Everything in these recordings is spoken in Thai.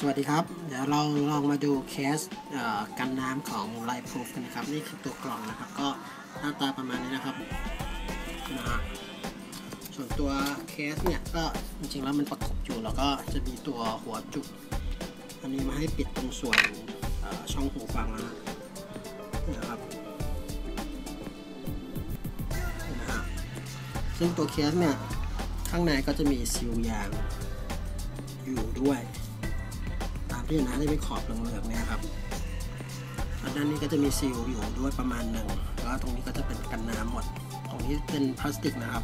สวัสดีครับ เดี๋ยวเราลองมาดูเคสเอ่อกันน้ำของ Light Proof กันนะครับ นี่คือตัวกล่องนะครับ ก็หน้าตาประมาณนี้นะครับนะฮะส่วนตัวเคสเนี่ยก็จริงๆแล้วมันประกบอยู่แล้วก็จะมีตัวหัวจุก อันนี้มาให้ปิดตรงส่วนช่องหูฟังนะนะครับนะฮะซึ่งตัวเคสเนี่ยข้างในก็จะมีซีลยางอยู่ด้วย ที่หนนะจะเป็นขอบเหลืองๆเนี่ยครับด้านนี้ก็จะมีซีลอยู่ด้วยประมาณหนึ่งแล้วตรงนี้ก็จะเป็นกันน้ำหมด ตรงนี้เป็นพลาสติกนะครับ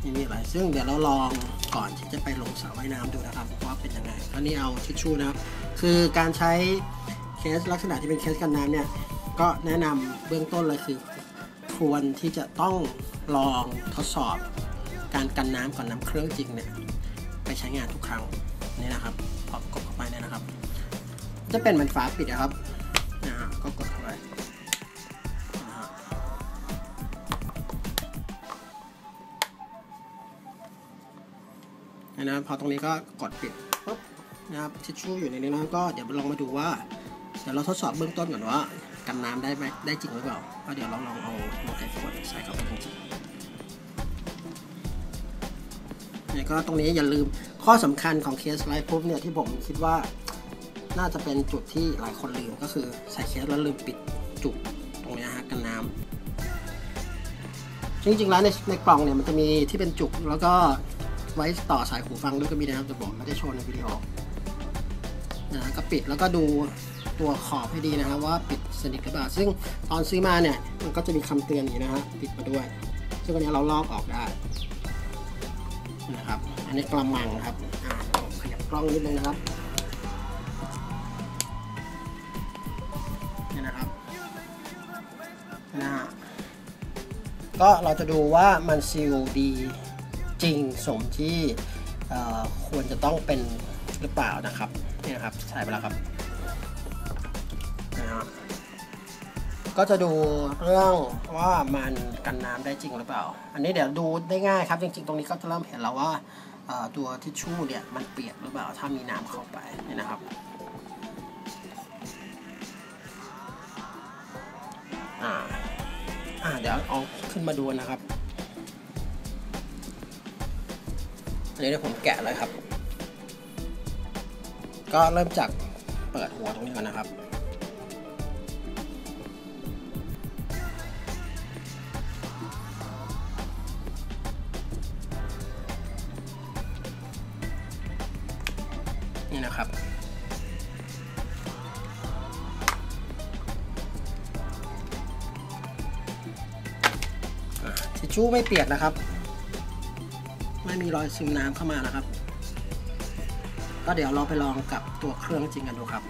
ไม่มีอะไรซึ่งเดี๋ยวเราลองก่อนที่จะไปลงสระว่ายน้ำดูนะครับว่าเป็นยังไงอันนี้เอาทิชชู่นะครับ คือการใช้เคสลักษณะที่เป็นเคสกันน้ำเนี่ย ก็แนะนำเบื้องต้นเลยคือ ควรที่จะต้องลองทดสอบ การกันน้ำก่อนน้ำเครื่องจริงเนี่ยไปใช้งานทุกครั้งนี่นะครับ จะเป็นเหมือนฝาปิดนะครับนะฮะก็กดเข้าไปนะนะพอตรงนี้ก็กดปิดปุ๊บนะครับทิชชู่อยู่ในนี้นะก็เดี๋ยวลองมาดูว่า เดี๋ยวเราทดสอบเบื้องต้นก่อนว่ากันน้ำได้ไหมได้จริงหรือเปล่าก็เดี๋ยวเราลองเอาโมไอโฟนใส่เข้าไปจริงๆเนี่ยก็ตรงนี้อย่าลืมข้อสำคัญของเคสไลฟ์ปุ๊บเนี่ยที่ผมคิดว่า น่าจะเป็นจุดที่หลายคนลืมก็คือใส่เคสแล้วลืมปิดจุกตรงนี้ฮะกันน้ำจริงๆแล้วในในกล่องเนี่ยมันจะมีที่เป็นจุกแล้วก็ไว้ต่อสายหูฟังด้วยก็มีนะครับแต่ผมไม่ได้โชว์ในวิดีโอนะก็ปิดแล้วก็ดูตัวขอบให้ดีนะครับว่าปิดสนิทหรือเปล่าซึ่งตอนซื้อมาเนี่ยมันก็จะมีคำเตือนอยู่นะฮะปิดมาด้วย ซึ่งวันนี้เราลอกออกได้นะครับ อันนี้กระมังครับขยับกล้องนิดนึงนะครับ นี่นะครับนะฮะก็เราจะดูว่ามันซีลดีจริงสมที่ควรจะต้องเป็นหรือเปล่านะครับนี่นะครับใส่ไปแล้วครับนะครับ ก็จะดูเรื่องว่ามันกันน้ำได้จริงหรือเปล่า อันนี้เดี๋ยวดูได้ง่ายครับ จริง ๆ ตรงนี้ก็จะเริ่มเห็นแล้วว่าตัวทิชชู่เนี่ยมันเปียกหรือเปล่าถ้ามีน้ำเข้าไปนี่นะครับ อ่า อ่า เดี๋ยวเอาขึ้นมาดูนะครับอันนี้เดี๋ยวผมแกะเลยครับ ก็เริ่มจากเปิดหัวตรงนี้ก่อนนะครับนี่นะครับ ทิชชู่ไม่เปียกนะครับ ไม่มีรอยซึมน้ำเข้ามานะครับ ก็เดี๋ยวเราไปลองกับตัวเครื่องจริงกันดูครับ